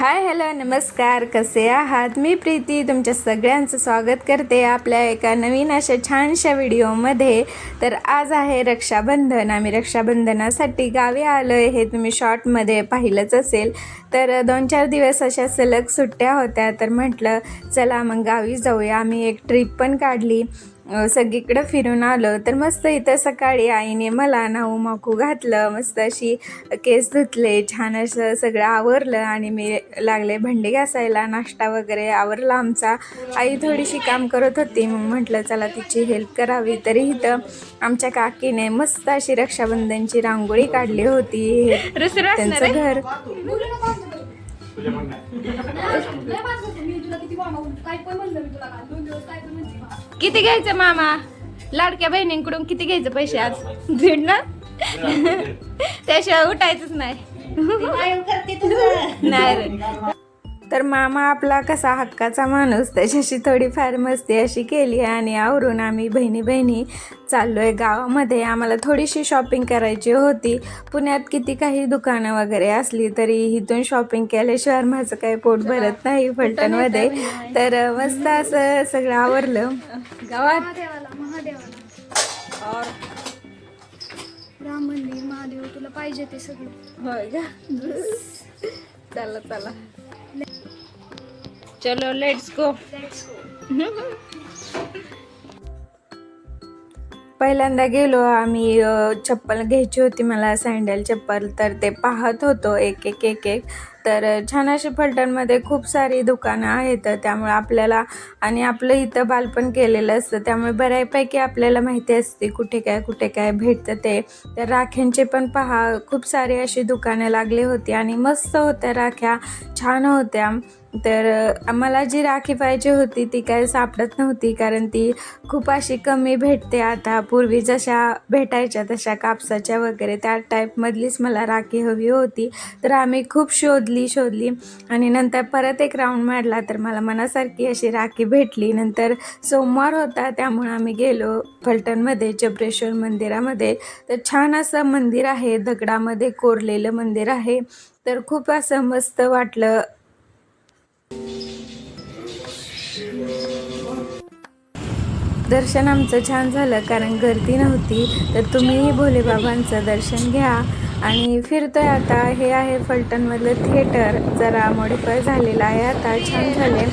Hi hello नमस्कार. कसे आहात? मी प्रीती. तुमच्या सगळ्यांचं स्वागत करते आपल्या एका नवीन अशा छानशा व्हिडिओमध्ये. तर आज आहे रक्षाबंधन. आम्ही रक्षाबंधनासाठी गावी आलो आहे हे तुम्ही शॉर्टमध्ये पाहिलंच असेल. तर दोन चार दिवस अशा सलग सुट्ट्या होत्या. तर म्हटलं चला मग गावी जाऊया. आम्ही एक ट्रिप पण काढली. सगळीकडं फिरून आलो. तर मस्त इथं सकाळी आईने मला नाऊ माकू घातलं. मस्त अशी केस धुतले. छान असं सगळं आवरलं आणि मी लागले भांडी घासायला. नाश्ता वगैरे आवरला आमचा. आई थोडीशी काम करत होती. मग म्हटलं चला तिची हेल्प करावी. तरी इथं आमच्या काकीने मस्त अशी रक्षाबंधनची रांगोळी काढली होती. त्यांचं घर. तुझ्या पण नाही. किती घ्यायचं मामा? लाडक्या बहिणींकडून किती घ्यायचं पैसे आज? दीड ना? त्याशिवाय उठायचंच नाही. नाही रे. तर मामा आपला कसा हक्काचा माणूस त्याच्याशी थोडीफार मस्ती अशी केली आणि आवरून आम्ही बहिणी बहिणी चाललो आहे गावामध्ये. आम्हाला थोडीशी शॉपिंग करायची होती. पुण्यात किती काही दुकानं वगैरे असली तरी इथून शॉपिंग केल्याशिवाय माझं काही पोट भरत नाही फलटणमध्ये. तर मस्त असं सगळं आवरलं. गावात? राम मंदिर महादेव तुला पाहिजे ते सगळं. होय का? चला चला. चलो लेट्स गो पहिल्यांदा गेलो आम्ही चप्पल घ्यायची होती मला सँडल चप्पल तर ते पाहत होतो एक एक एक एक. तर छान अशी फलटणमध्ये खूप सारी दुकानं आहेत त्यामुळे आपल्याला आणि आपलं इथं बालपण केलेलं असतं त्यामुळे बऱ्यापैकी आपल्याला माहिती असते कुठे काय कुठे काय भेटतं ते. तर राख्यांचे पण पहा खूप सारी अशी दुकानं लागली होती आणि मस्त होत्या राख्या छान होत्या. तर मला जी राखी पाहिजे होती ती काय सापडत नव्हती कारण ती खूप अशी कमी भेटते आता. पूर्वी जशा भेटायच्या तशा कापसाच्या वगैरे त्या टाईपमधलीच मला राखी हवी होती. तर आम्ही खूप शोधली शोधली आणि नंतर परत एक राऊंड मारला तर मला मनासारखी अशी राखी भेटली. नंतर सोमवार होता त्यामुळे आम्ही गेलो फलटणमध्ये चपरेश्वर मंदिरामध्ये. तर छान असं मंदिर आहे दगडामध्ये कोरलेलं मंदिर आहे. तर खूप असं मस्त वाटलं. दर्शन आमचं छान झालं कारण गर्दी नव्हती. तर तुम्हीही भोलेबाबांचं दर्शन घ्या. आणि फिरतोय आता हे आहे फलटणमधलं थिएटर. जरा मॉडिफाय झालेलं आहे आता छान झाले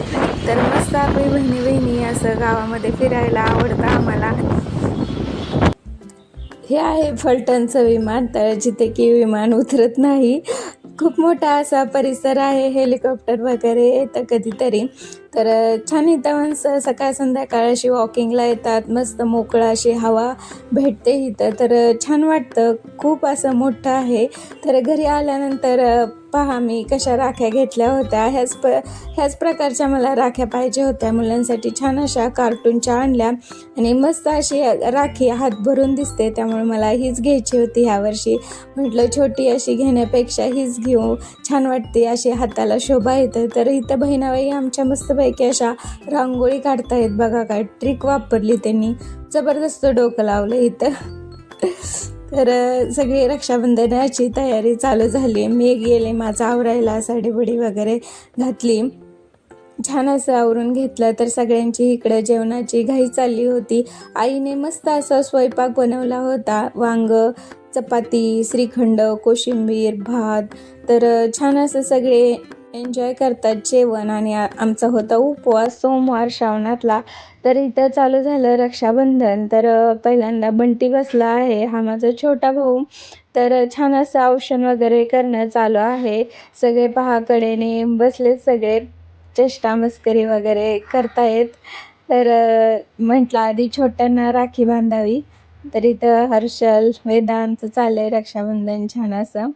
तर मस्त आपली बहिणी बहिणी असं गावामध्ये फिरायला आवडतं आम्हाला. हे आहे फलटणचं विमानतळ जिथे की विमान उतरत नाही. खूप मोठा असा परिसर आहे हेलिकॉप्टर वगैरे येतं कधीतरी. तर छान इथं माणसं सकाळ संध्याकाळ अशी वॉकिंगला येतात मस्त मोकळं अशी हवा भेटते इथं. तर छान वाटतं. खूप असं मोठं आहे. तर घरी आल्यानंतर पहा मी कशा राख्या घेतल्या होत्या. ह्याच प ह्याच प्रकारच्या मला राख्या पाहिजे होत्या. मुलांसाठी छान अशा कार्टूनच्या आणल्या आणि मस्त अशी राखी हात भरून दिसते. त्यामुळे मला हीच घ्यायची होती ह्यावर्षी म्हटलं छोटी अशी घेण्यापेक्षा हीच घेऊ. छान वाटते अशी हाताला शोभा येते. तर इथं बहिणाबाई आमच्या मस्त मस्तपैकी अशा रांगोळी काढतायत बघा काय ट्रिक वापरली त्यांनी. जबरदस्त डोकं लावलं इथं. तर सगळी रक्षाबंधनाची तयारी चालू झाली. मी गेले माझं आवरायला साडीबडी वगैरे घातली. छान असं आवरून घेतलं. तर सगळ्यांची इकडं जेवणाची घाई चालली होती. आईने मस्त असा स्वयंपाक बनवला होता. वांग चपाती श्रीखंड कोशिंबीर भात. तर छान असं सगळे एन्जॉय करतात जेवण आणि आमचा होता उपवास सोमवार श्रावणातला. तर इथं चालू झालं रक्षाबंधन. तर पहिल्यांदा बंटी बसला आहे. हा माझा छोटा भाऊ. तर छान असं औषण वगैरे करणं चालू आहे. सगळे पहाकडेने बसले सगळे. चेष्टा मस्करी वगैरे करतायत. तर म्हटलं आधी छोट्यांना राखी बांधावी. तर इथं हर्षल वेदांत चाललं आहे रक्षाबंधन छान असं.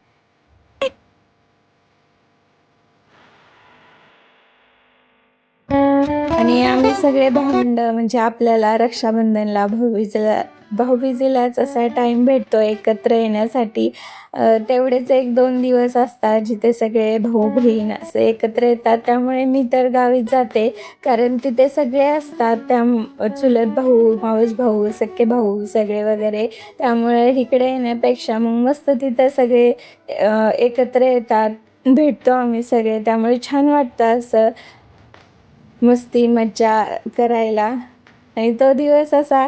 आणि आम्ही सगळे भावंड म्हणजे आपल्याला रक्षाबंधनला भाऊबीजेला भाऊबीजेलाच असा टाईम भेटतो एकत्र येण्यासाठी. तेवढेच एक दोन दिवस असतात जिथे सगळे भाऊ बहीण असे एकत्र येतात. त्यामुळे मी तर गावीच जाते. कारण तिथे सगळे असतात. त्या चुलत भाऊ मावस भाऊ सख्खे भाऊ सगळे वगैरे. त्यामुळे इकडे येण्यापेक्षा मग मस्त तिथे सगळे एकत्र येतात. भेटतो आम्ही सगळे. त्यामुळे छान वाटतं असं. मस्ती मज्जा करायला. आणि तो दिवस असा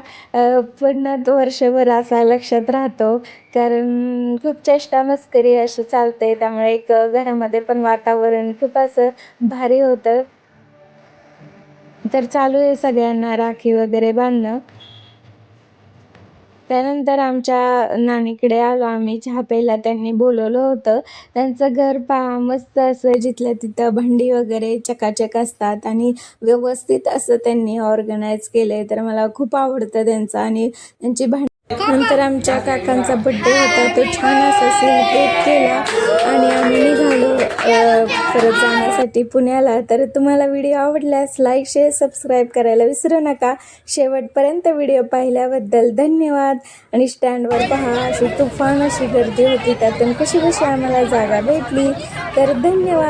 पूर्ण तो वर्षभर असा लक्षात राहतो. कारण खूप चेष्टा मस्करी अशी चालते. त्यामुळे एक घरामध्ये पण वातावरण खूप असं भारी होतं. तर चालू आहे सगळ्यांना राखी वगैरे बांधणं. त्यानंतर आमच्या नानीकडे आलो. आम्ही चहा प्यायला त्यांनी बोलवलं होतं. त्यांचं घर पहा मस्त असं जिथल्या तिथं भांडी वगैरे चकाचक असतात आणि व्यवस्थित असं त्यांनी ऑर्गनाईज केलं आहे तर मला खूप आवडतं त्यांचं आणि त्यांची भांडी नंतर आमच्या काकांचा बड्डे होता तो छान असा सेलिब्रेट केला आणि आम्ही निघालो परत जाण्यासाठी पुण्याला. तर तुम्हाला व्हिडिओ आवडल्यास लाईक शेअर सबस्क्राईब करायला विसरू नका. शेवटपर्यंत व्हिडिओ पाहिल्याबद्दल धन्यवाद. आणि स्टँडवर पहा अशी तुफान अशी गर्दी होती त्यातून कशी कशी आम्हाला जागा भेटली. तर धन्यवाद.